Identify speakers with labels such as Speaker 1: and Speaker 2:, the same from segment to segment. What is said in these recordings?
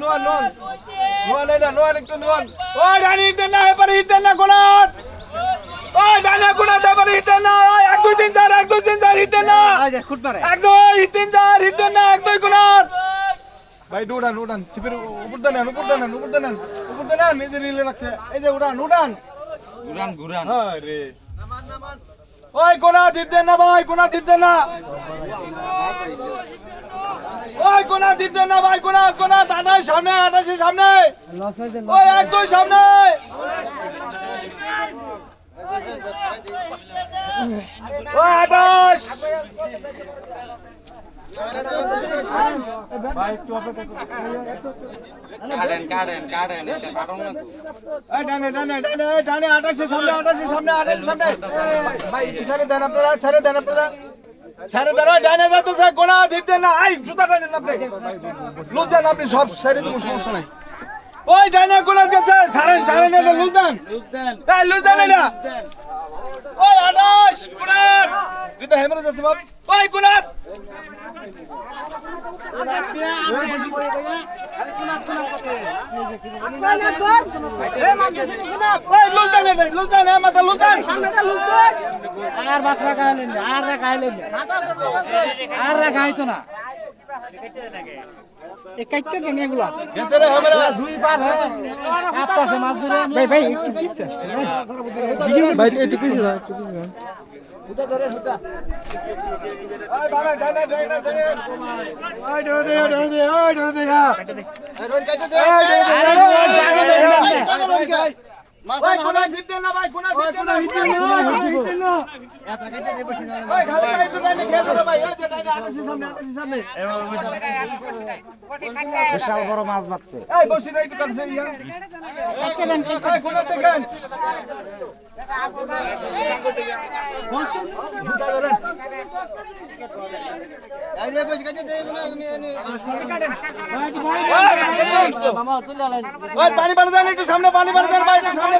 Speaker 1: নুয়ান নুয়ান। নুয়ান এটা নুয়ান একটু নুয়ান। ওই ডানি হিট দেন না এবারে হিট দেন না কোনাত ওই ডানি কোনাত এবারে হিট দেন না এক দুই তিন চার এক দুই তিন চার হিট দেন না এক দুই তিন চার হিট দেন না এক দুই কোনাত ভাই উড়ান উড়ান। সিপের উপর দেন উপর দেন উপর দেন উপর দেন নিজে রিলে লাগছে। এই যে উড়ান উড়ান।
Speaker 2: ঘুরান ঘুরান।
Speaker 1: হ্যাঁ রে। ওই কোনা দেন না ভাই কোনা দেন না। ওই কোনা দেন না ভাই কোনা কোনা আঠাশ সামনে আঠাশের সামনে। ওই এক দুই সামনে। ওই ডানে আঠাশের সামনে আঠাশের সামনে আঠাশের সামনে। ভাই ছেড়ে দেন আপনারা ছেড়ে দেন আপনারা। ছেড়ে দেন ওই ডানে গোনা কোনা দিতে না, আই, জুতা টানেন আপনি। লুজ দেন আপনি সব ছেড়ে দেবো, সমস্যা নাই। ওই ডানে কোনা গেছে ছাড়েন ছাড়েন এটা লুজ দেন। এই লুজ দেন এটা। ওই আঠাশ কোনা জুতা হেমরে যাচ্ছে বাপ। ওই কোনা ওই লুজ দেন এটা লুজ দেন এই মাথা লুজ দেন।
Speaker 3: আর বাস রাখা হলেন আর রাখা আর রাখা না। কাইটটা দেন এগুলা?
Speaker 1: হেমরে
Speaker 3: পার হয়ে। আপনার মাছ ধরে ভাই ভাই একটু পিছে। ভাই একটু পিছে। একটু
Speaker 1: খেয়ে ধরো।
Speaker 3: বিশাল বড় মাছ বাচ্ছে
Speaker 1: এই বসি না একটু কাটছে ইয়া ভাই কোনা দেখেন ওই পানি বাড়ি দেন একটু সামনে পানি বাড়ি দেন ভাই একটু সামনে পানি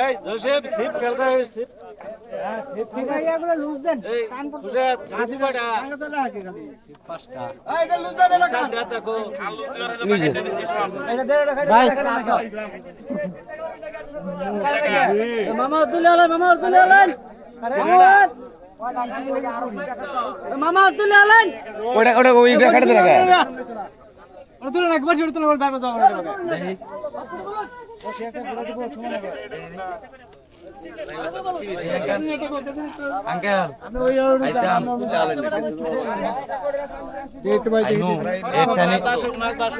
Speaker 1: এই
Speaker 2: জোসেফ সিপ খেলতে সিপ।
Speaker 3: মামা তুলে আলেন মামা তুলে আলেন মামা তুলে আলেন
Speaker 2: ওটা ওটা ওইটা কাটে দেন
Speaker 3: ওটা তুলে একবার জোরে তুলে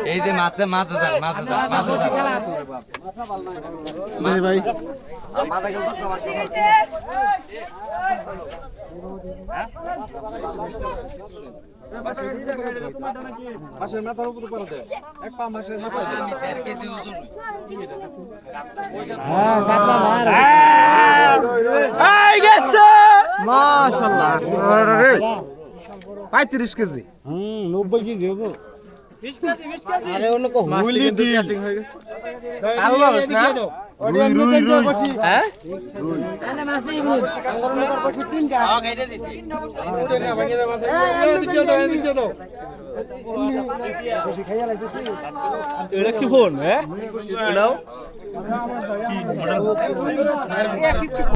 Speaker 2: এই যে মাছে মাছ আছে মাছ আছে মাছ
Speaker 1: ভাই মাছের মাথার উপর দে এক পা মাছের মাথায়
Speaker 3: হ্যাঁ কাতলা
Speaker 1: মাশাআল্লাহ। পঁয়ত্রিশ কেজি।
Speaker 3: হুম নব্বই কেজি হব। কি ফোন হ্যাঁ